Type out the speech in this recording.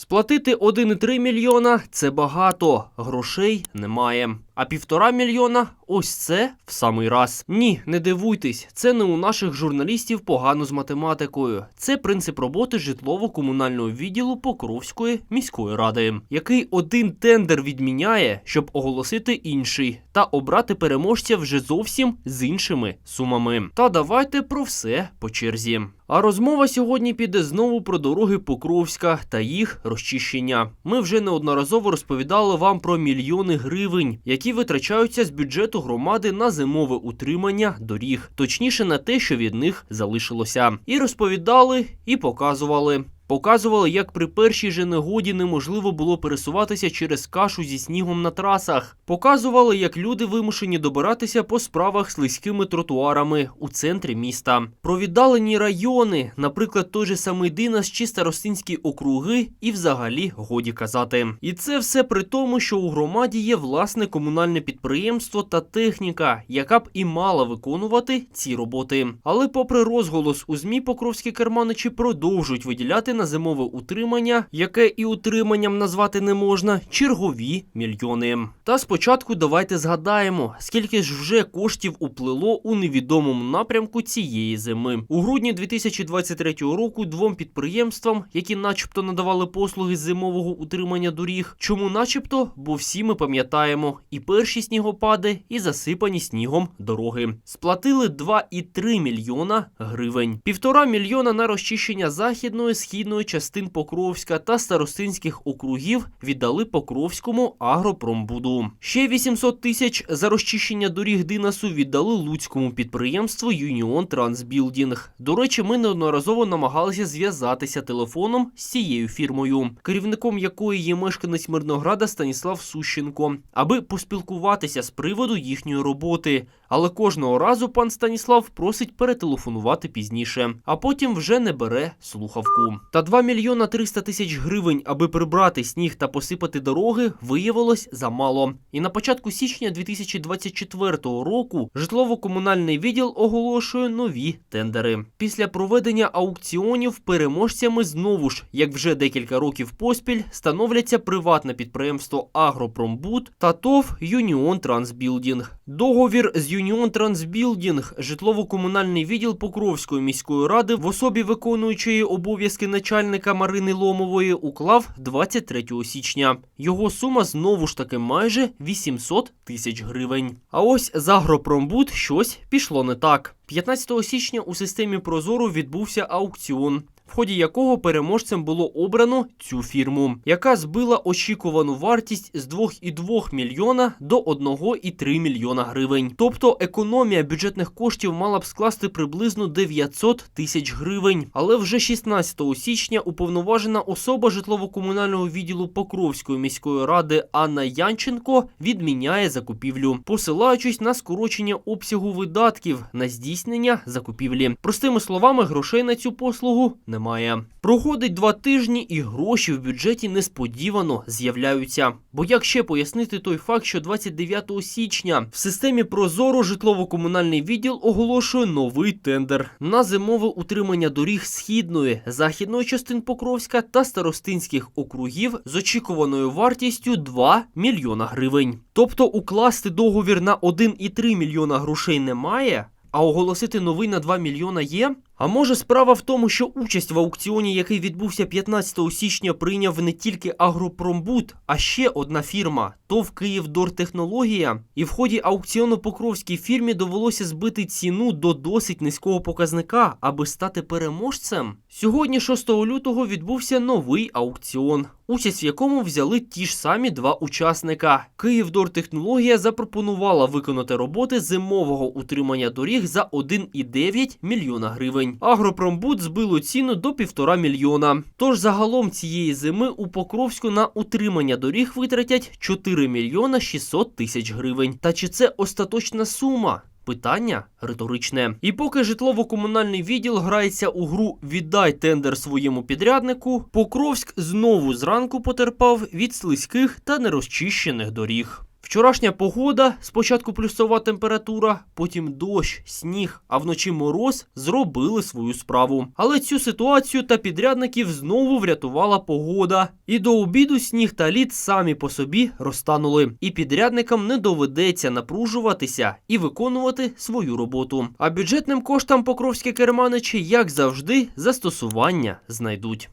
Сплатити 1,3 мільйона це багато, грошей немає. А півтора мільйона ось це в самий раз. Ні, не дивуйтесь, це не у наших журналістів погано з математикою. Це принцип роботи житлово-комунального відділу Покровської міської ради, який один тендер відміняє, щоб оголосити інший, та обрати переможця вже зовсім з іншими сумами. Та давайте про все по черзі. А розмова сьогодні піде знову про дороги Покровська та їх розчищення. Ми вже неодноразово розповідали вам про мільйони гривень, які витрачаються з бюджету громади на зимове утримання доріг, точніше на те, що від них залишилося. І розповідали, і показували. Показували, як при першій же негоді неможливо було пересуватися через кашу зі снігом на трасах. Показували, як люди вимушені добиратися по справах слизькими тротуарами у центрі міста. Про віддалені райони, наприклад, той же самий Динас чи Старостинські округи, і взагалі годі казати. І це все при тому, що у громаді є власне комунальне підприємство та техніка, яка б і мала виконувати ці роботи. Але, попри розголос у змі, покровські керманичі продовжують виділяти на зимове утримання, яке і утриманням назвати не можна, чергові мільйони. Та спочатку давайте згадаємо, скільки ж вже коштів уплило у невідомому напрямку цієї зими. У грудні 2023 року двом підприємствам, які начебто надавали послуги зимового утримання доріг. Чому начебто? Бо всі ми пам'ятаємо і перші снігопади, і засипані снігом дороги. Сплатили 2,3 мільйона гривень. Півтора мільйона на розчищення західної, східної частин Покровська та старостинських округів віддали Покровському агропромбуду. Ще 800 тисяч за розчищення доріг Динасу віддали луцькому підприємству Юніон Трансбілдінг. До речі, ми неодноразово намагалися зв'язатися телефоном з цією фірмою, керівником якої є мешканець Мирнограда Станіслав Сущенко, аби поспілкуватися з приводу їхньої роботи. Але кожного разу пан Станіслав просить перетелефонувати пізніше, а потім вже не бере слухавку. Та 2 мільйона 300 тисяч гривень, аби прибрати сніг та посипати дороги, виявилось замало. І на початку січня 2024 року житлово-комунальний відділ оголошує нові тендери. Після проведення аукціонів переможцями знову ж, як вже декілька років поспіль, становляться приватне підприємство Агропромбуд та ТОВ Юніон Трансбілдінг. Договір з Юніон Трансбілдінг житлово-комунальний відділ Покровської міської ради в особі виконуючої обов'язки начальника Марини Ломової уклав 23 січня. Його сума знову ж таки майже 800 тисяч гривень. А ось з Агропромбуд щось пішло не так. 15 січня у системі Прозоро відбувся аукціон. В ході якого переможцем було обрано цю фірму, яка збила очікувану вартість з 2,2 мільйона до 1,3 мільйона гривень. Тобто економія бюджетних коштів мала б скласти приблизно 900 тисяч гривень. Але вже 16 січня уповноважена особа житлово-комунального відділу Покровської міської ради Анна Янченко відміняє закупівлю, посилаючись на скорочення обсягу видатків на здійснення закупівлі. Простими словами, грошей на цю послугу немає. Проходить два тижні, і гроші в бюджеті несподівано з'являються. Бо як ще пояснити той факт, що 29 січня в системі Прозоро житлово-комунальний відділ оголошує новий тендер на зимове утримання доріг східної, західної частин Покровська та старостинських округів з очікуваною вартістю 2 мільйона гривень. Тобто укласти договір на 1,3 мільйона грошей немає. А оголосити новий на 2 мільйона є? А може справа в тому, що участь в аукціоні, який відбувся 15 січня, прийняв не тільки Агропромбуд, а ще одна фірма ТОВ «Київдортехнологія». І в ході аукціону Покровській фірмі довелося збити ціну до досить низького показника, аби стати переможцем. Сьогодні, 6 лютого, відбувся новий аукціон, участь в якому взяли ті ж самі два учасника. «Київдортехнологія» запропонувала виконати роботи зимового утримання доріг за 1,9 мільйона гривень. Агропромбуд збило ціну до півтора мільйона. Тож загалом цієї зими у Покровську на утримання доріг витратять 4 мільйона 600 тисяч гривень. Та чи це остаточна сума? Питання риторичне. І поки житлово-комунальний відділ грається у гру Віддай тендер своєму підряднику, Покровськ знову зранку потерпав від слизьких та нерозчищених доріг. Вчорашня погода, спочатку плюсова температура, потім дощ, сніг, а вночі мороз зробили свою справу. Але цю ситуацію та підрядників знову врятувала погода. І до обіду сніг та лід самі по собі розтанули. І підрядникам не доведеться напружуватися і виконувати свою роботу. А бюджетним коштам покровські керманичі, як завжди, застосування знайдуть.